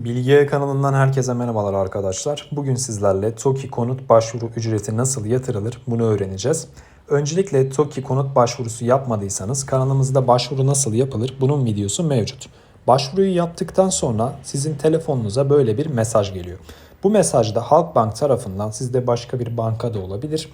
Bilgiye kanalından herkese merhabalar arkadaşlar. Bugün sizlerle TOKİ konut başvuru ücreti nasıl yatırılır bunu öğreneceğiz. Öncelikle TOKİ konut başvurusu yapmadıysanız kanalımızda başvuru nasıl yapılır bunun videosu mevcut. Başvuruyu yaptıktan sonra sizin telefonunuza böyle bir mesaj geliyor. Bu mesajda Halkbank tarafından sizde başka bir banka da olabilir.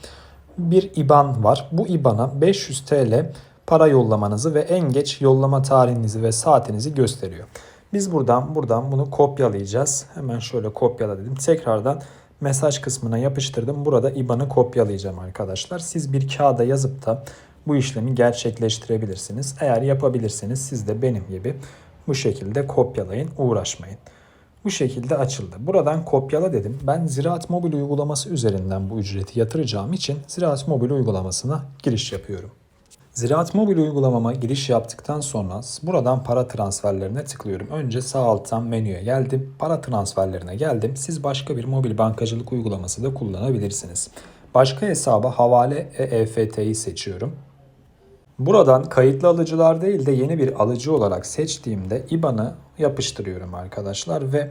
Bir IBAN var. Bu IBAN'a 500 TL para yollamanızı ve en geç yollama tarihinizi ve saatinizi gösteriyor. Biz buradan buradan bunu kopyalayacağız. Hemen şöyle kopyala dedim. Tekrardan mesaj kısmına yapıştırdım. Burada IBAN'ı kopyalayacağım arkadaşlar. Siz bir kağıda yazıp da bu işlemi gerçekleştirebilirsiniz. Eğer yapabilirseniz siz de benim gibi bu şekilde kopyalayın, uğraşmayın. Bu şekilde açıldı. Buradan kopyala dedim. Ben Ziraat Mobil uygulaması üzerinden bu ücreti yatıracağım için Ziraat Mobil uygulamasına giriş yapıyorum. Ziraat Mobil uygulamama giriş yaptıktan sonra buradan para transferlerine tıklıyorum. Önce sağ alttan menüye geldim. Para transferlerine geldim. Siz başka bir mobil bankacılık uygulaması da kullanabilirsiniz. Başka hesaba havale EFT'yi seçiyorum. Buradan kayıtlı alıcılar değil de yeni bir alıcı olarak seçtiğimde IBAN'ı yapıştırıyorum arkadaşlar ve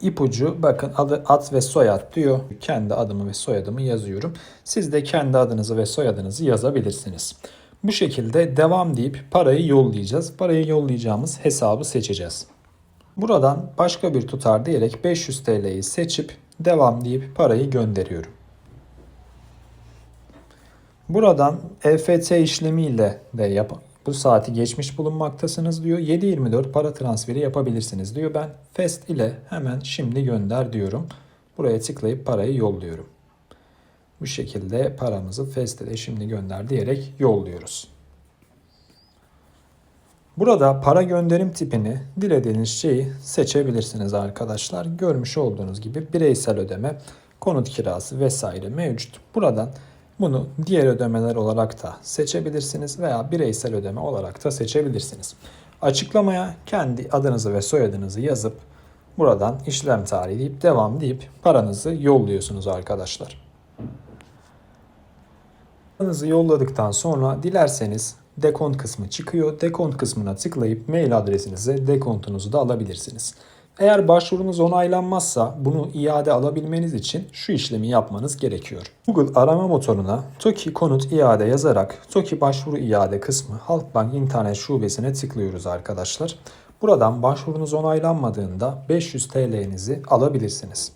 ipucu bakın adı ad ve soyad diyor. Kendi adımı ve soyadımı yazıyorum. Siz de kendi adınızı ve soyadınızı yazabilirsiniz. Bu şekilde devam deyip parayı yollayacağız. Parayı yollayacağımız hesabı seçeceğiz. Buradan başka bir tutar diyerek 500 TL'yi seçip devam deyip parayı gönderiyorum. Buradan EFT işlemiyle de yap bu saati geçmiş bulunmaktasınız diyor. 7.24 para transferi yapabilirsiniz diyor. Ben Fest ile hemen şimdi gönder diyorum. Buraya tıklayıp parayı yolluyorum. Bu şekilde paramızı Fest ile şimdi gönder diyerek yolluyoruz. Burada para gönderim tipini dilediğiniz şeyi seçebilirsiniz arkadaşlar. Görmüş olduğunuz gibi bireysel ödeme, konut kirası vesaire mevcut. Buradan bunu diğer ödemeler olarak da seçebilirsiniz veya bireysel ödeme olarak da seçebilirsiniz. Açıklamaya kendi adınızı ve soyadınızı yazıp buradan işlem tarihi deyip devam deyip paranızı yolluyorsunuz arkadaşlar. Paranızı yolladıktan sonra dilerseniz dekont kısmı çıkıyor. Dekont kısmına tıklayıp mail adresinize dekontunuzu da alabilirsiniz. Eğer başvurunuz onaylanmazsa bunu iade alabilmeniz için şu işlemi yapmanız gerekiyor. Google arama motoruna TOKİ konut iade yazarak TOKİ başvuru iade kısmı Halkbank internet şubesine tıklıyoruz arkadaşlar. Buradan başvurunuz onaylanmadığında 500 TL'nizi alabilirsiniz.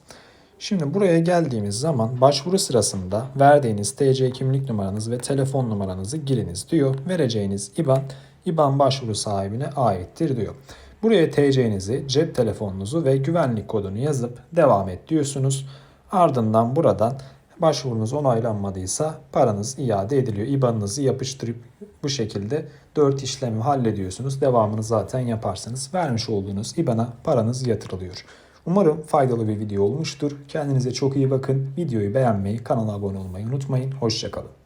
Şimdi buraya geldiğimiz zaman başvuru sırasında verdiğiniz TC kimlik numaranız ve telefon numaranızı giriniz diyor. Vereceğiniz IBAN, IBAN başvuru sahibine aittir diyor. Buraya TC'nizi, cep telefonunuzu ve güvenlik kodunu yazıp devam et diyorsunuz. Ardından buradan başvurunuz onaylanmadıysa paranız iade ediliyor. IBAN'ınızı yapıştırıp bu şekilde 4 işlemi hallediyorsunuz. Devamını zaten yaparsınız. Vermiş olduğunuz IBAN'a paranız yatırılıyor. Umarım faydalı bir video olmuştur. Kendinize çok iyi bakın. Videoyu beğenmeyi, kanala abone olmayı unutmayın. Hoşçakalın.